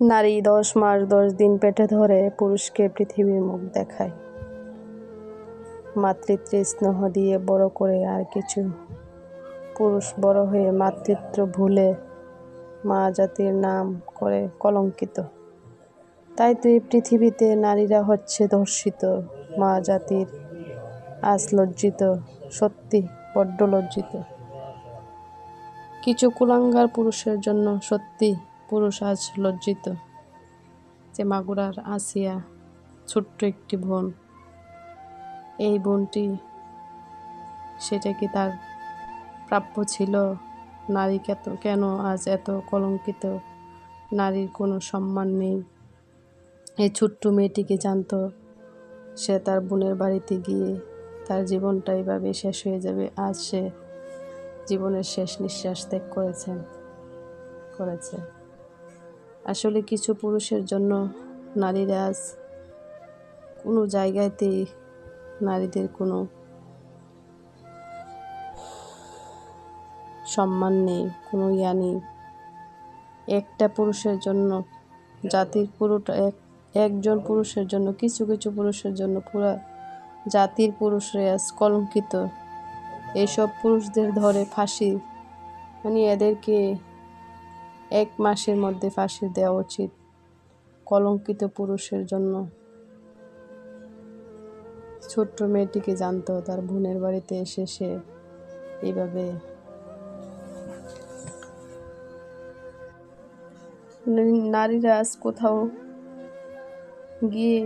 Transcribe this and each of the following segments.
নারী দশ মাস দশ দিন পেটে ধরে পুরুষকে পৃথিবীর মুখ দেখায়। মাতৃত্বে স্নেহ দিয়ে বড় করে আর কিছু। পুরুষ বড় হয়ে মাতৃত্ব ভুলে মা জাতির নাম করে কলঙ্কিত। তাই তো এই পৃথিবীতে নারীরা হচ্ছে ধর্ষিত মা জাতির আজ লজ্জিত, সত্যি বড্ড লজ্জিত। কিছু কুলাঙ্গার পুরুষের জন্য সত্যি পুরুষ আজ লজ্জিত যে মাগুরার আসিয়া ছোট্ট একটি বোন। এই বোনটি, সেটা কি তার প্রাপ্য ছিল? নারী কেত, কেন আজ এত কলঙ্কিত? নারীর কোনো সম্মান নেই। এই ছোট্ট মেয়েটিকে জানতো? সে তার বোনের বাড়িতে গিয়ে তার জীবনটা এভাবে শেষ হয়ে যাবে। আজ সে জীবনের শেষ নিঃশ্বাস ত্যাগ করেছেন করেছে। আসলে কিছু পুরুষের জন্য নারীরা আজ কোনো জায়গাতেই নারীদের কোনো সম্মান নেই, কোনো ইয়া নেই। একটা পুরুষের জন্য, জাতির পুরোটা এক, একজন পুরুষের জন্য, কিছু কিছু পুরুষের জন্য পুরা জাতির পুরুষরা আজ কলঙ্কিত। এইসব পুরুষদের ধরে ফাঁসি মানে এদেরকে এক মাসের মধ্যে ফাঁসি দেওয়া উচিত কলঙ্কিত পুরুষের জন্য। ছোট্ট মেয়েটিকে জানতো তার বোনের বাড়িতে এসে সে এইভাবে নারীরা আজ কোথাও গিয়ে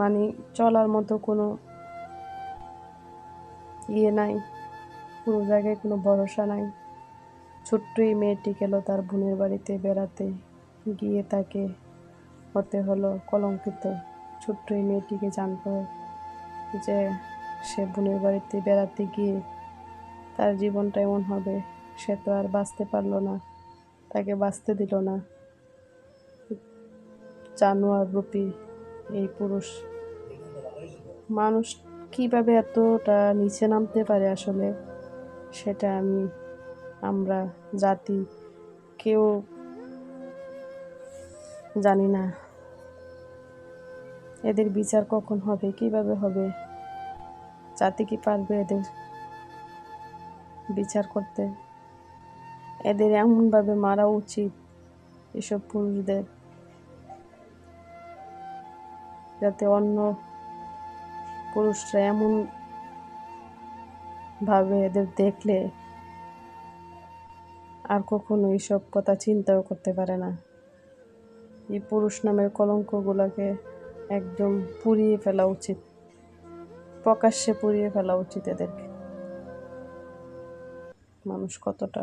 মানে চলার মতো কোনো ইয়ে নাই, কোনো জায়গায় কোনো ভরসা নাই। ছোট্ট এই মেয়েটি গেল তার বোনের বাড়িতে বেড়াতে। গিয়ে তাকে হতে হলো কলঙ্কিত। ছোট্ট এই মেয়েটিকে জানতো যে সে বোনের বাড়িতে বেড়াতে গিয়ে তার জীবনটা এমন হবে, সে তো আর বাঁচতে পারল না, তাকে বাঁচতে দিল না। জানোয়ার রূপী, এই পুরুষ। মানুষ কীভাবে এতটা নিচে নামতে পারে আসলে, সেটা আমি আমরা জাতি, কেউ জানি না। এদের বিচার কখন হবে, কীভাবে হবে? জাতি কি পারবে এদের বিচার করতে? এদের এমনভাবে মারা উচিত, এসব পুরুষদের, যাতে অন্য পুরুষরা এমন ভাবে এদের দেখলে আর কখনো এইসব কথা চিন্তাও করতে পারে না। এই পুরুষ নামের কলঙ্কগুলোকে একদম পুড়িয়ে ফেলা উচিত। প্রকাশ্যে পুড়িয়ে ফেলা উচিত এদেরকে। মানুষ কতটা